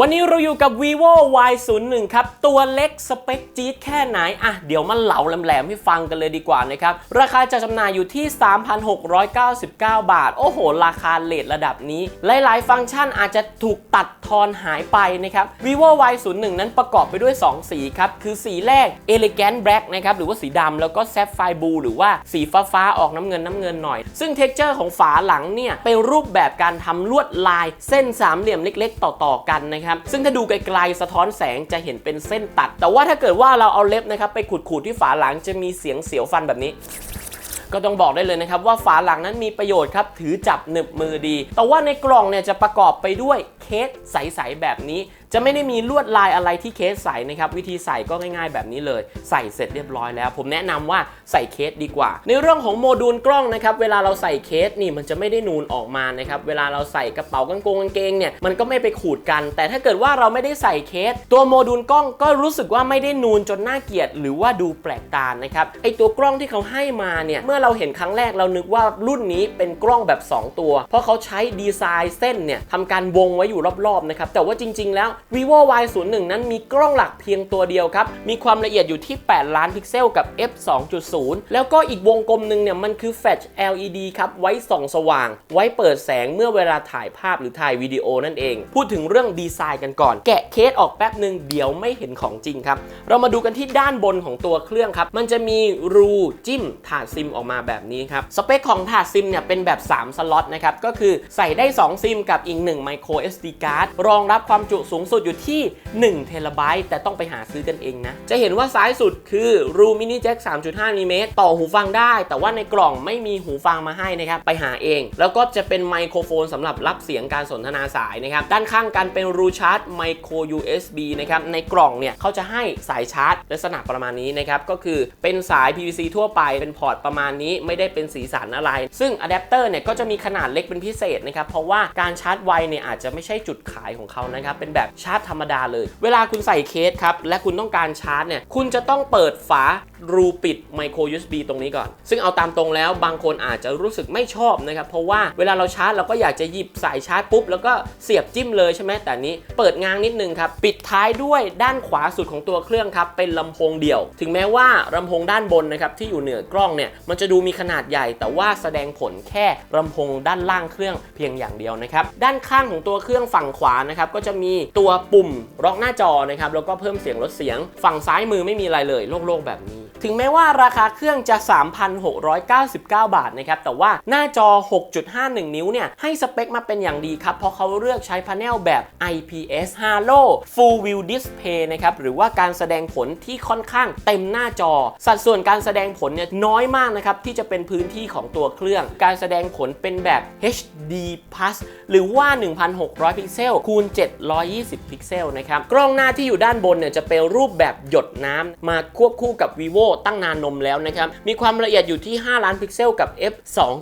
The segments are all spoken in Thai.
วันนี้เราอยู่กับ vivo y 0 1ครับ ตัวเล็กสเปคจี๊ดแค่ไหน อะ เดี๋ยวมันเหลาแหลมๆให้ฟังกันเลยดีกว่านะครับ ราคาจะจำหน่ายอยู่ที่ 3,699 บาท โอ้โห ราคาเลทระดับนี้ หลายๆ ฟังก์ชันอาจจะถูกตัดทอนหายไปนะครับ vivo y 0 1นั้นประกอบไปด้วย 2 สีครับ คือสีแรก elegant black นะครับ หรือว่าสีดำแล้วก็ sapphire blue หรือว่าสีฟ้าๆออกน้ำเงินน้ำเงินหน่อย ซึ่ง texture ของฝาหลังเนี่ยเป็นรูปแบบการทำลวดลายเส้นสามเหลี่ยมเล็ก ๆ ต่อๆกันนะครับซึ่งถ้าดูไกลๆสะท้อนแสงจะเห็นเป็นเส้นตัด แต่ว่าถ้าเกิดว่าเราเอาเล็บนะครับไปขูดๆที่ฝาหลังจะมีเสียงเสียวฟันแบบนี้ก็ต้องบอกได้เลยนะครับว่าฝาหลังนั้นมีประโยชน์ครับถือจับหนึบมือดี แต่ว่าในกล่องเนี่ยจะประกอบไปด้วยเคสใส ๆ แบบนี้ จะไม่ได้มีลวดลายอะไรที่เคสใสนะครับ วิธีใส่ก็ง่ายๆ แบบนี้เลย ใส่เสร็จเรียบร้อยแล้ว ผมแนะนำว่าใส่เคสดีกว่า ในเรื่องของโมดูลกล้องนะครับ เวลาเราใส่เคสนี่มันจะไม่ได้นูนออกมานะครับ เวลาเราใส่กระเป๋ากางเกงกางเกงเนี่ยมันก็ไม่ไปขูดกัน แต่ถ้าเกิดว่าเราไม่ได้ใส่เคส ตัวโมดูลกล้องก็รู้สึกว่าไม่ได้นูนจนน่าเกลียดหรือว่าดูแปลกตานะครับไอตัวกล้องที่เขาให้มาเนี่ยเมื่อเราเห็นครั้งแรกเรานึกว่ารุ่นนี้เป็นกล้องแบบ 2 ตัว เพราะเขาใช้ดีไซน์เส้นเนี่ยทำการวงไว้อยู่รอบๆนะครับแต่ว่าจริง ๆ แล้ว vivo y 0 1นั้นมีกล้องหลักเพียงตัวเดียวครับ มีความละเอียดอยู่ที่ 8 ล้านพิกเซลกับ f 2.0 แล้วก็อีกวงกลมหนึ่งเนี่ยมันคือแฟลช LED ครับ ไว้ส่องสว่าง ไว้เปิดแสงเมื่อเวลาถ่ายภาพหรือถ่ายวิดีโอนั่นเอง พูดถึงเรื่องดีไซน์กันก่อน แกะเคสออกแป๊บหนึ่งเดี๋ยวไม่เห็นของจริงครับ เรามาดูกันที่ด้านบนของตัวเครื่องครับ มันจะมีรูจิ้มถาดซิมออกมาแบบนี้ครับ สเปคของถาดซิมเนี่ยเป็นแบบ 3 สล็อตนะครับ ก็คือใส่ได้ 2 ซิมกับอีก 1 micro SD card รองรับความจุสูงสุดอยู่ที่1เทราไบต์แต่ต้องไปหาซื้อกันเองนะ จะเห็นว่าซ้ายสุดคือ รูมินิแจ็ค3.5มิลลิเมตรต่อหูฟังได้ แต่ว่าในกล่องไม่มีหูฟังมาให้นะครับ ไปหาเอง แล้วก็จะเป็นไมโครโฟนสำหรับรับเสียงการสนทนาสายนะครับ ด้านข้างกันเป็นรูชาร์จไมโคร USB นะครับ ในกล่องเนี่ยเขาจะให้สายชาร์จลักษณะประมาณนี้นะครับ ก็คือเป็นสาย PVC ทั่วไปเป็นพอร์ตประมาณนี้ไม่ได้เป็นสีสันอะไร ซึ่งอะแดปเตอร์เนี่ยก็จะมีขนาดเล็กเป็นพิเศษนะครับเพราะว่าการชาร์จไวเนี่ยอาจจะไม่ใช่จุดขายของเขานะครับเป็นแบบชาร์จธรรมดาเลย เวลาคุณใส่เคสครับ และคุณต้องการชาร์จเนี่ย คุณจะต้องเปิดฝารูปิดไมโคร USB ตรงนี้ก่อน ซึ่งเอาตามตรงแล้วบางคนอาจจะรู้สึกไม่ชอบนะครับ เพราะว่าเวลาเราชาร์จเราก็อยากจะหยิบสายชาร์จปุ๊บ แล้วก็เสียบจิ้มเลยใช่ไหมแต่นี้เปิดง้างนิดนึงครับ ปิดท้ายด้วยด้านขวาสุดของตัวเครื่องครับ เป็นลำโพงเดี่ยว ถึงแม้ว่าลำโพงด้านบนนะครับที่อยู่เหนือกล้องเนี่ย มันจะดูมีขนาดใหญ่ แต่ว่าแสดงผลแค่ลำโพงด้านล่างเครื่องเพียงอย่างเดียวนะครับ ด้านข้างของตัวเครื่องฝั่งขวานะครับก็จะมีตัวัวปุ่มล็อกหน้าจอนะครับแล้วก็เพิ่มเสียงลดเสียง ฝั่งซ้ายมือไม่มีอะไรเลยโล่งๆแบบนี้ ถึงแม้ว่าราคาเครื่องจะ 3,699 บาทนะครับ แต่ว่าหน้าจอ 6.51 นิ้วเนี่ย ให้สเปคมาเป็นอย่างดีครับ เพราะเขาเลือกใช้พาเนลแบบ IPS Halo Full View Display นะครับ หรือว่าการแสดงผลที่ค่อนข้างเต็มหน้าจอ สัดส่วนการแสดงผลเนี่ยน้อยมากนะครับ ที่จะเป็นพื้นที่ของตัวเครื่อง การแสดงผลเป็นแบบ HD Plus หรือว่า 1,600 พิกเซลคูณ 720 พิกเซลนะครับ กล้องหน้าที่อยู่ด้านบนเนี่ยจะเป็นรูปแบบหยดน้ำมาควบคู่กับ vivo ตั้งนานนมแล้วนะครับ มีความละเอียดอยู่ที่ 5 ล้านพิกเซลกับ f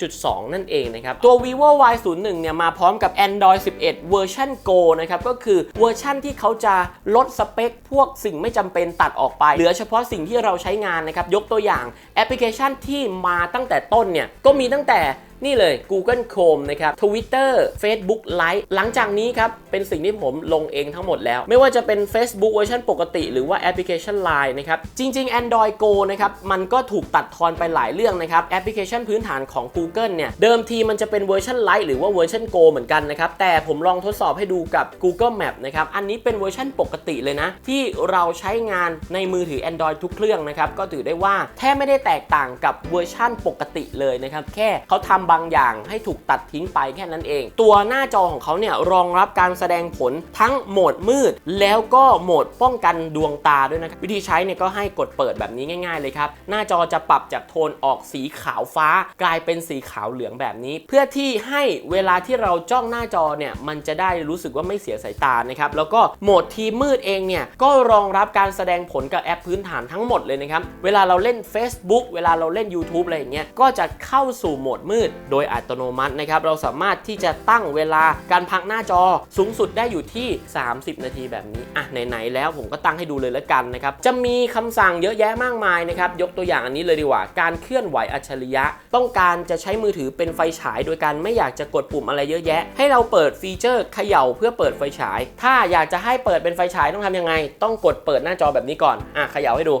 2.2 นั่นเองนะครับ ตัว vivo y 0 1เนี่ยมาพร้อมกับ android 11 เวอร์ชัน go นะครับ ก็คือเวอร์ชันที่เขาจะลดสเปค พวกสิ่งไม่จำเป็นตัดออกไป เหลือเฉพาะสิ่งที่เราใช้งานนะครับ ยกตัวอย่างแอปพลิเคชันที่มาตั้งแต่ต้นเนี่ย ก็มีตั้งแต่ นี่เลย Google Chrome นะครับ Twitter Facebook Lite หลังจากนี้ครับ เป็นสิ่งที่ผมลงเองทั้งหมดแล้ว ไม่ว่าจะเป็น Facebook เวอร์ชันปกติ หรือว่าแอปพลิเคชัน Line นะครับ จริง ๆ Android Go นะครับ มันก็ถูกตัดทอนไปหลายเรื่องนะครับ แอปพลิเคชันพื้นฐานของ Google เนี่ย เดิมทีมันจะเป็นเวอร์ชัน Lite หรือว่าเวอร์ชัน Go เหมือนกันนะครับ แต่ผมลองทดสอบให้ดูกับ Google Map นะครับ อันนี้เป็นเวอร์ชันปกติเลยนะ ที่เราใช้งานในมือถือ Android ทุกเครื่องนะครับ ก็ถือได้ว่าแทบไม่ได้แตกต่างกับเวอร์ชันปกติเลยนะครับ แค่เขาทำบางอย่างให้ถูกตัดทิ้งไปแค่นั้นเอง ตัวหน้าจอของเขาเนี่ยรองรับการแสดงผลทั้งโหมดมืด แล้วก็โหมดป้องกันดวงตาด้วยนะครับวิธีใช้เนี่ยก็ให้กดเปิดแบบนี้ง่าย ๆ เลยครับ หน้าจอจะปรับจากโทนออกสีขาวฟ้า กลายเป็นสีขาวเหลืองแบบนี้ เพื่อที่ให้เวลาที่เราจ้องหน้าจอเนี่ยมันจะได้รู้สึกว่าไม่เสียสายตานะครับแล้วก็โหมดทีมืดเองเนี่ยก็รองรับการแสดงผลกับแอปพื้นฐานทั้งหมดเลยนะครับเวลาเราเล่น Facebook เวลาเราเล่น YouTube อะไรอย่างเงี้ยก็จะเข้าสู่โหมดมืดโดยอัตโนมัตินะครับเราสามารถที่จะตั้งเวลาการพักหน้าจอสูงสุดได้อยู่ที่ 30 นาทีแบบนี้อะไหนๆแล้วผมก็ตั้งให้ดูเลยแล้วกันนะครับจะมีคำสั่งเยอะแยะมากมายนะครับยกตัวอย่างอันนี้เลยดีกว่า การเคลื่อนไหวอัจฉริยะ ต้องการจะใช้มือถือเป็นไฟฉาย โดยการไม่อยากจะกดปุ่มอะไรเยอะแยะ ให้เราเปิดฟีเจอร์เขย่าเพื่อเปิดไฟฉาย ถ้าอยากจะให้เปิดเป็นไฟฉายต้องทำยังไง ต้องกดเปิดหน้าจอแบบนี้ก่อนอะเขย่าให้ดู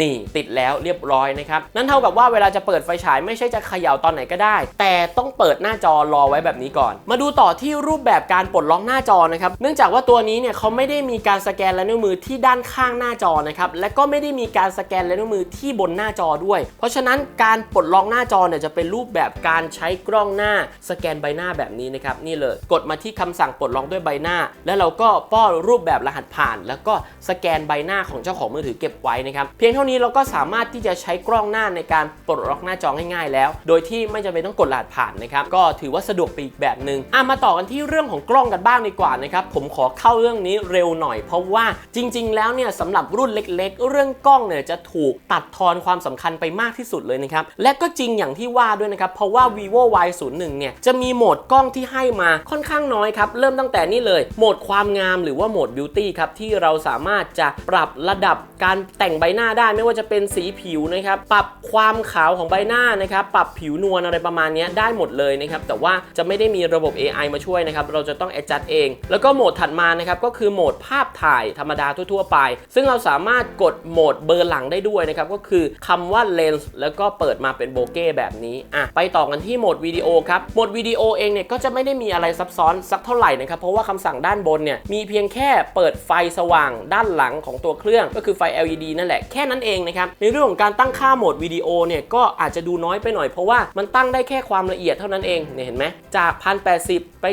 นี่ติดแล้วเรียบร้อยนะครับ นั่นเท่ากับว่าเวลาจะเปิดไฟฉายไม่ใช่จะเขย่าตอนไหนก็ได้ แต่ต้องเปิดหน้าจอรอไว้แบบนี้ก่อน มาดูต่อที่รูปแบบการปลดล็อกหน้าจอนะครับ เนื่องจากว่าตัวนี้เนี่ยเขาไม่ได้มีการสแกนลายนิ้วมือที่ด้านข้างหน้าจอนะครับ และก็ไม่ได้มีการสแกนลายนิ้วมือที่บนหน้าจอด้วย เพราะฉะนั้นการปลดล็อกหน้าจอเนี่ยจะเป็นรูปแบบการใช้กล้องหน้าสแกนใบหน้าแบบนี้นะครับนี่เลย กดมาที่คำสั่งปลดล็อกด้วยใบหน้า แล้วเราก็ป้อนรูปแบบรหัสผ่าน แล้วก็สแกนใบหน้าของเจ้าของมือถือเก็บไว้นะครับเพียงเท่านี้เราก็สามารถที่จะใช้กล้องหน้าในการปลดล็อกหน้าจอง่ายๆแล้ว โดยที่ไม่จำเป็นต้องกดรหัสผ่านนะครับก็ถือว่าสะดวกไปอีกแบบหนึ่งอะมาต่อกันที่เรื่องของกล้องกันบ้างดีกว่านะครับผมขอเข้าเรื่องนี้เร็วหน่อย เพราะว่าจริง ๆ แล้วเนี่ยสำหรับรุ่นเล็ก ๆ เรื่องกล้องเนี่ยจะถูกตัดทอนความสำคัญไปมากที่สุดเลยนะครับและก็จริงอย่างที่ว่าด้วยนะครับเพราะว่า vivo y01 เนี่ยจะมีโหมดกล้องที่ให้มาค่อนข้างน้อยครับเริ่มตั้งแต่นี่เลยโหมดความงามหรือว่าโหมด beauty ครับที่เราสามารถจะปรับระดับการแต่งใบหน้าได้ไม่ว่าจะเป็นสีผิวนะครับ ปรับความขาวของใบหน้านะครับ ปรับผิวนวลอะไรประมาณนี้ได้หมดเลยนะครับ แต่ว่าจะไม่ได้มีระบบ AI มาช่วยนะครับ เราจะต้อง adjust เอง แล้วก็โหมดถัดมานะครับ ก็คือโหมดภาพถ่ายธรรมดาทั่ว ๆ ไป ซึ่งเราสามารถกดโหมดเบอร์หลังได้ด้วยนะครับ ก็คือคำว่า lens แล้วก็เปิดมาเป็นโบเก้แบบนี้ อะ ไปต่อกันที่โหมดวิดีโอครับ โหมดวิดีโอเองเนี่ยก็จะไม่ได้มีอะไรซับซ้อนสักเท่าไหร่นะครับ เพราะว่าคำสั่งด้านบนเนี่ยมีเพียงแค่เปิดไฟสว่างด้านหลังของตัวเครื่อง ก็คือไฟ LED นั่นแหละ แค่นั้นเองนะครับในเรื่องของการตั้งค่าโหมดวิดีโอเนี่ยก็อาจจะดูน้อยไปหน่อยเพราะว่ามันตั้งได้แค่ความละเอียดเท่านั้นเองเนี่ยเห็นไหมจาก 1080 ไป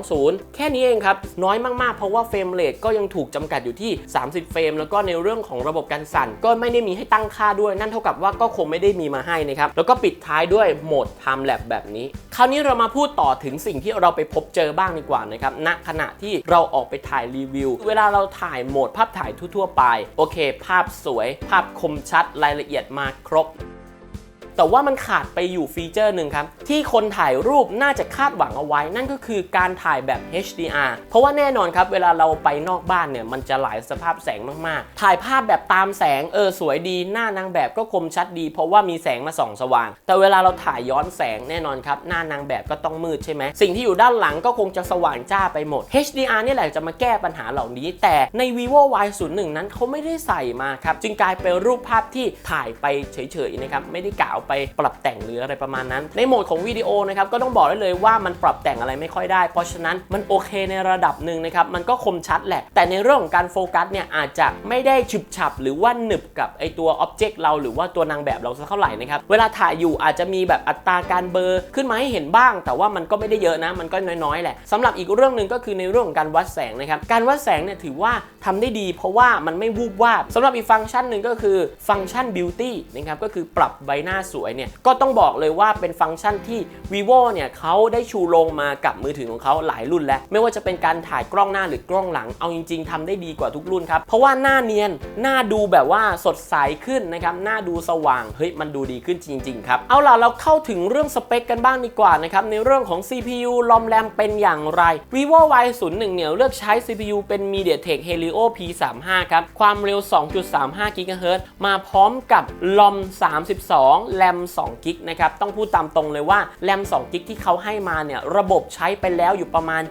720 แค่นี้เองครับน้อยมากๆ เพราะว่าเฟรมเรทก็ยังถูกจำกัดอยู่ที่ 30 เฟรมแล้วก็ในเรื่องของระบบการสั่น ก็ไม่ได้มีให้ตั้งค่าด้วยนั่นเท่ากับว่าก็คงไม่ได้มีมาให้นะครับแล้วก็ปิดท้ายด้วยโหมด Time Lapse แบบนี้ คราวนี้เรามาพูดต่อถึงสิ่งที่เราไปพบเจอบ้างดีกว่านะครับณขณะที่เราออกไปถ่ายรีวิว เวลาเราถ่ายโหมดภาพถ่ายทั่วๆไปโอเค ภาพสวยภาพคมชัดรายละเอียดมาครบ แต่ว่ามันขาดไปอยู่ฟีเจอร์หนึ่งครับ ที่คนถ่ายรูปน่าจะคาดหวังเอาไว้ นั่นก็คือการถ่ายแบบ HDR เพราะว่าแน่นอนครับ เวลาเราไปนอกบ้านเนี่ยมันจะหลายสภาพแสงมากๆ ถ่ายภาพแบบตามแสงเออสวยดีหน้านางแบบก็คมชัดดี เพราะว่ามีแสงมาส่องสว่าง แต่เวลาเราถ่ายย้อนแสงแน่นอนครับ หน้านางแบบก็ต้องมืดใช่ไหมสิ่งที่อยู่ด้านหลังก็คงจะสว่างจ้าไปหมด HDR นี่แหละจะมาแก้ปัญหาเหล่านี้ แต่ใน vivo y01 นั้นเขาไม่ได้ใส่มาครับจึงกลายเป็นรูปภาพที่ถ่ายไปเฉยๆนะครับไม่ได้กล่าวไปปรับแต่งหรืออะไรประมาณนั้น ในโหมดของวิดีโอนะครับก็ต้องบอกได้เลยว่ามันปรับแต่งอะไรไม่ค่อยได้ เพราะฉะนั้นมันโอเคในระดับหนึ่งนะครับมันก็คมชัดแหละ แต่ในเรื่องของการโฟกัสเนี่ยอาจจะไม่ได้ฉุบฉับ หรือว่าหนึบกับไอตัวอ็อบเจกต์เราหรือว่าตัวนางแบบเราสักเท่าไหร่นะครับเวลาถ่ายอยู่อาจจะมีแบบอัตราการเบลอร์ขึ้นมาให้เห็นบ้าง แต่ว่ามันก็ไม่ได้เยอะนะ มันก็น้อยๆแหละสำหรับอีกเรื่องหนึ่งก็คือในเรื่องของการวัดแสงนะครับการวัดแสงเนี่ยถือว่าทำได้ดี เพราะว่ามันไม่วูบวาบสำหรับอีกฟังก์ชันหนึ่งก็คือฟังก์ชัน beauty นะครับก็คือปรับใบหน้าสวยเนี่ยก็ต้องบอกเลยว่าเป็นฟังก์ชันที่ vivo เนี่ยเขาได้ชูลงมากับมือถือของเขาหลายรุ่นแล้ว ไม่ว่าจะเป็นการถ่ายกล้องหน้าหรือกล้องหลังเอาจริง ๆทำได้ดีกว่าทุกรุ่นครับ เพราะว่าหน้าเนียนหน้าดูแบบว่าสดใสขึ้นนะครับหน้าดูสว่างเฮ้ยมันดูดีขึ้นจริงๆครับเอาล่ะเราเข้าถึงเรื่องสเปคกันบ้างดีกว่านะครับในเรื่องของ CPU ลอมแรมเป็นอย่างไร vivo y01 เนี่ยเลือกใช้ CPU เป็น MediaTek Helio P35 ครับความเร็ว 2.35 GHz มาพร้อมกับลอม32 แรม2 g กนะครับต้องพูดตามตรงเลยว่าแรม2 g กที่เขาให้มาเนี่ยระบบใช้ไปแล้วอยู่ประมาณ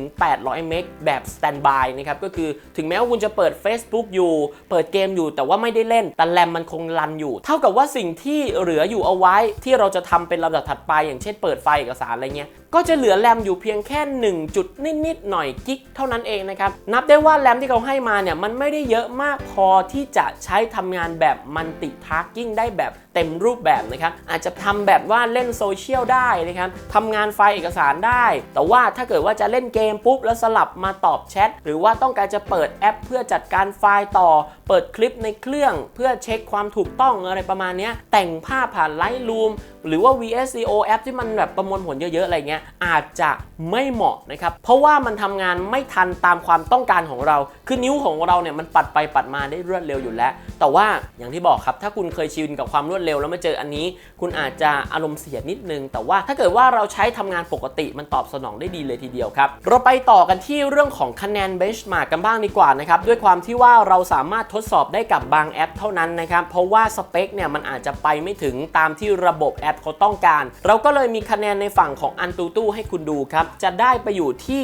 7-800 เมกแบบสแตนบายนะครับก็คือถึงแม้ว่าคุณจะเปิด Facebook อยู่ เปิดเกมอยู่แต่ว่าไม่ได้เล่น แต่แรมมันคงรันอยู่ เท่ากับว่าสิ่งที่เหลืออยู่เอาไว้ที่เราจะทำเป็นลำดับถัดไป อย่างเช่นเปิดไฟเอกสารอะไรเงี้ยก็จะเหลือแรมอยู่เพียงแค่ 1 จุดนิดๆหน่อยกิกเท่านั้นเองนะครับนับได้ว่าแรมที่เขาให้มาเนี่ยมันไม่ได้เยอะมากพอที่จะใช้ทำงานแบบมันติทาร์กิ้งได้แบบเต็มรูปแบบนะครับอาจจะทำแบบว่าเล่นโซเชียลได้นะครับทำงานไฟล์เอกสารได้ แต่ว่าถ้าเกิดว่าจะเล่นเกมปุ๊บแล้วสลับมาตอบแชทหรือว่าต้องการจะเปิดแอป เพื่อจัดการไฟล์ต่อ เปิดคลิปในเครื่อง เพื่อเช็คความถูกต้องอะไรประมาณนี้แต่งภาพผ่านไลท์รูม หรือว่า VSCO แอปที่มันแบบประมวลผลเยอะๆ อะไรเงี้ยอาจจะไม่เหมาะนะครับ เพราะว่ามันทำงานไม่ทันตามความต้องการของเรา คือนิ้วของเราเนี่ยมันปัดไปปัดมาได้รวดเร็วอยู่แล้ว แต่ว่าอย่างที่บอกครับถ้าคุณเคยชินกับความรวดเร็วแล้วมาเจออันนี้ คุณอาจจะอารมณ์เสียนิดนึง แต่ว่าถ้าเกิดว่าเราใช้ทำงานปกติมันตอบสนองได้ดีเลยทีเดียวครับเราไปต่อกันที่เรื่องของคะแนน benchmark กันบ้างดีกว่านะครับด้วยความที่ว่าเราสามารถทดสอบได้กับบางแอป เท่านั้นนะครับเพราะว่าสเปคเนี่ยมันอาจจะไปไม่ถึงตามที่ระบบแอปเขาต้องการ เราก็เลยมีคะแนนในฝั่งของอันตูตู้ให้คุณดูครับ จะได้ไปอยู่ที่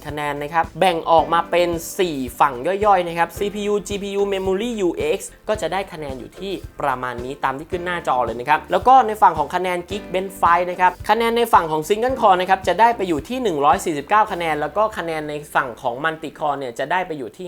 91,844 คะแนนนะครับ แบ่งออกมาเป็น 4 ฝั่งย่อยๆ นะครับ CPU GPU Memory UX ก็จะได้คะแนนอยู่ที่ประมาณนี้ตามที่ขึ้นหน้าจอเลยนะครับ แล้วก็ในฝั่งของคะแนน Geekbench 5นะครับ คะแนนในฝั่งของ Single Core นะครับ จะได้ไปอยู่ที่ 149 คะแนน แล้วก็คะแนนในฝั่งของ Multi Core เนี่ยจะได้ไปอยู่ที่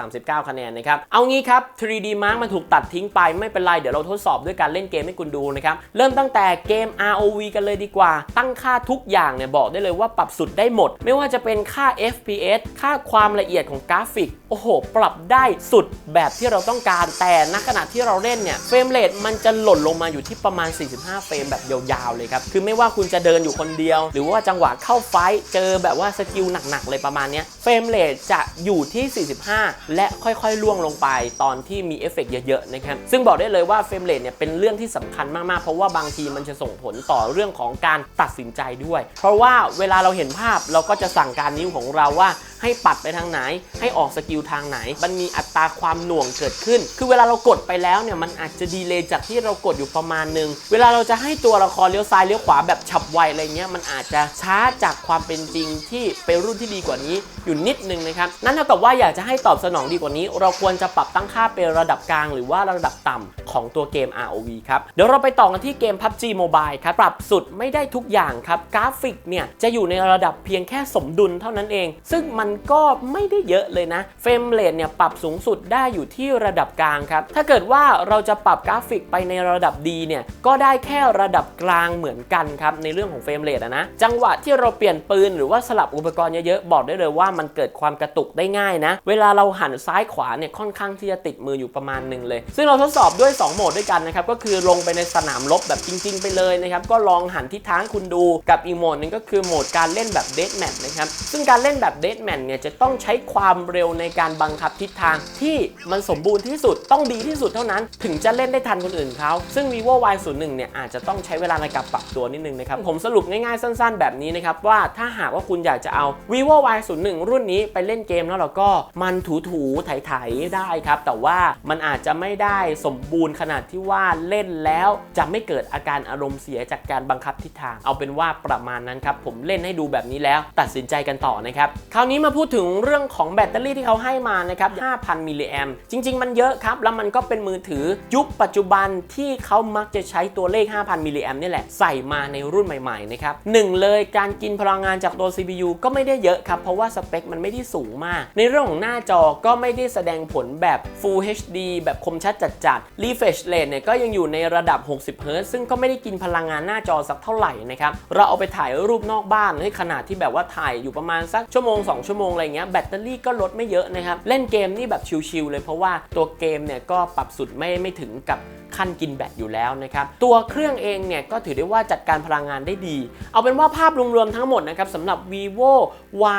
539 คะแนนนะครับ เอางี้ครับ 3D Mark มันถูกตัดทิ้งไปไม่เป็นไร เดี๋ยวเราทดสอบด้วยการเล่นเกมให้คุณดูนะครับ เริ่มตั้งแต่เกม ROV กันเลยดีกว่า ตั้งค่าทุกอย่างเนี่ยบอกได้เลยว่าปรับสุดได้หมด ไม่ว่าจะเป็นค่า FPS ค่าความละเอียดของกราฟิก โอ้โห ปรับได้สุดแบบที่เราต้องการ แต่ณขณะที่เราเล่นเนี่ยเฟรมเรทมันจะหล่นลงมาอยู่ที่ประมาณ 45 เฟรมแบบยาวๆเลยครับ คือไม่ว่าคุณจะเดินอยู่คนเดียว หรือว่าจังหวะเข้าไฟท์เจอแบบว่าสกิลหนักๆเลยประมาณเนี้ยเฟรมเรทจะอยู่ที่ 45 และค่อยๆล่วงลงไปตอนที่มีเอฟเฟกต์เยอะๆนะครับ ซึ่งบอกได้เลยว่าเฟรมเรทเนี่ยเป็นเรื่องที่สำคัญมากๆ เพราะว่าบางทีมันจะส่งผลต่อเรื่องของการตัดสินใจด้วย เพราะว่าเวลาเราเห็นภาพเราก็จะสั่งการนิ้วของเราว่าให้ปัดไปทางไหน ให้ออกสกิลทางไหน มันมีอัตราความหน่วงเกิดขึ้น คือเวลาเรากดไปแล้วเนี่ยมันอาจจะดีเลย์จากที่เรากดอยู่ประมาณนึง เวลาเราจะให้ตัวละครเลี้ยวซ้ายเลี้ยวขวาแบบฉับไวอะไรเงี้ยมันอาจจะช้าจากความเป็นจริงที่เป็นรุ่นที่ดีกว่านี้อยู่นิดนึงนะครับ นั่นเท่ากับว่าอยากจะให้ตอบสนองดีกว่านี้ เราควรจะปรับตั้งค่าเป็นระดับกลาง หรือว่าระดับต่ำของตัวเกม ROV ครับ เดี๋ยวเราไปต่อกันที่เกม PUBG Mobile ครับ ปรับสุดไม่ได้ทุกอย่างครับ กราฟิกเนี่ยจะอยู่ในระดับเพียงแค่สมดุลเท่านั้นเอง ซึ่งมันก็ไม่ได้เยอะเลยนะ เฟรมเรทเนี่ยปรับสูงสุดได้อยู่ที่ระดับกลางครับ ถ้าเกิดว่าเราจะปรับกราฟิกไปในระดับดีเนี่ย ก็ได้แค่ระดับกลางเหมือนกันครับ ในเรื่องของเฟรมเรทนะ จังหวะที่เราเปลี่ยนปืนหรือว่าสลับอุปกรณ์เยอะๆ บอกได้เลยว่ามันเกิดความกระตุกได้ง่ายนะ เวลาเราหันซ้ายขวาเนี่ยค่อนข้างที่จะติดมืออยู่ประมาณหนึ่งเลย ซึ่งเราทดสอบด้วย 2 โหมดด้วยกันนะครับ ก็คือลงไปในสนามรบแบบจริง ๆ ไปเลยนะครับ ก็ลองหันทิศทางคุณดู กับอีโหมดหนึงก็คือโหมดการเล่นแบบเด a แมทนะครับ ซึ่งการเล่นแบบเด a แมทเนี่ยจะต้องใช้ความเร็วในการบังคับทิศทางที่มันสมบูรณ์ที่สุดต้องดีที่สุดเท่านั้น ถึงจะเล่นได้ทันคนอื่นเขาซึ่ง vivo y 0 1เนี่ยอาจจะต้องใช้เวลาในการปรับตัวนิดนึงนะครับผมสรุปง่ายๆสั้น ๆ แบบนี้นะครับว่าถ้าหากว่าคุณอยากจะเอา vivo y 0 1รุ่นนี้ไปเล่นเกมแล้วเราก็มันถูๆไถๆได้ครับ แต่ว่ามันอาจจะไม่ได้สมบูรณ์ขนาดที่ว่าเล่นแล้วจะไม่เกิดอาการอารมณ์เสียจากการบังคับทิศทาง เอาเป็นว่าประมาณนั้นครับผมเล่นให้ดูแบบนี้แล้ว ตัดสินใจกันต่อนะครับคราวนี้มาพูดถึงเรื่องของแบตเตอรี่ที่เขาให้มานะครับ 5,000 มิลลิแอมจริง ๆ มันเยอะครับ แล้วมันก็เป็นมือถือยุคปัจจุบันที่เขามักจะใช้ตัวเลข 5,000 มิลลิแอมนี่แหละ ใส่มาในรุ่นใหม่ๆนะครับหนึ่งเลยการกินพลังงานจากตัว CPU ก็ไม่ได้เยอะครับ เพราะว่าสเปคมันไม่ได้สูงมาก ในเรื่องของหน้าจอก็ไม่ได้แสดงผลแบบ Full HD แบบคมชัดจัดๆ Refresh Rate เนี่ยก็ยังอยู่ในระดับ 60 Hz ซึ่งก็ไม่ได้กินพลังงานหน้าจอสักเท่าไหร่นะครับเราเอาไปถ่ายรูปนอกบ้านให้ขนาดที่แบบว่าถ่ายอยู่ประมาณสักชั่วโมง 2 ชั่วโมงอะไรเงี้ยแบตเตอรี่ก็ลดไม่เยอะนะครับ เล่นเกมนี่แบบชิลๆเลยเพราะว่าตัวเกมเนี่ยก็ปรับสุดไม่ไม่ถึงกับขั้นกินแบตอยู่แล้วนะครับ ตัวเครื่องเองเนี่ยก็ถือได้ว่าจัดการพลังงานได้ดี เอาเป็นว่าภาพรวมๆทั้งหมดนะครับสำหรับ vivo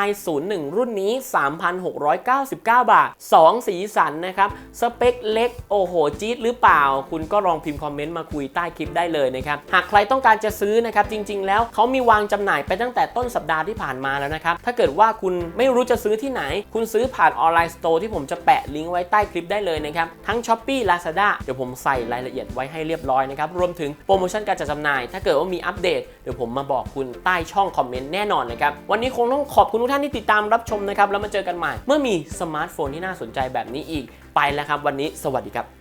y 0 1รุ่นนี้ 3,699 บาท 2 สีสันนะครับ สเปคเล็ก โอ้โห จี๊ดหรือเปล่า คุณก็ลองพิมพ์คอมเมนต์มาคุยใต้คลิปได้เลยนะครับ หากใครต้องการจะซื้อนะครับ จริง ๆ แล้วเขามีวางจำหน่ายไปตั้งแต่ต้นสัปดาห์ที่ผ่านมาแล้วนะครับ ถ้าเกิดว่าคุณไม่รู้จะซื้อที่ไหน คุณซื้อผ่านออนไลน์สโตร์ที่ผมจะแปะลิงก์ไว้ใต้คลิปได้เลยนะครับ ทั้ง s h อ p e e Lazada เดี๋ยวผมใส่รายละเอียดไว้ให้เรียบร้อยนะครับรวมถึงโปรโมชั่นการจัดจำหน่าย ถ้าเกิดว่ามีอัปเดตเดี๋ยวผมมาบอกคุณใต้ช่องคอมเมนต์แน่นอนนะครับวันนี้คงต้องขอบคุณทุกท่านที่ติดตามรับชมนะครับแล้วมาเจอกันใหม่ เมื่อมีสมาร์ทโฟนที่น่าสนใจแบบนี้อีกไปแล้วครับ วันนี้สวัสดีครับ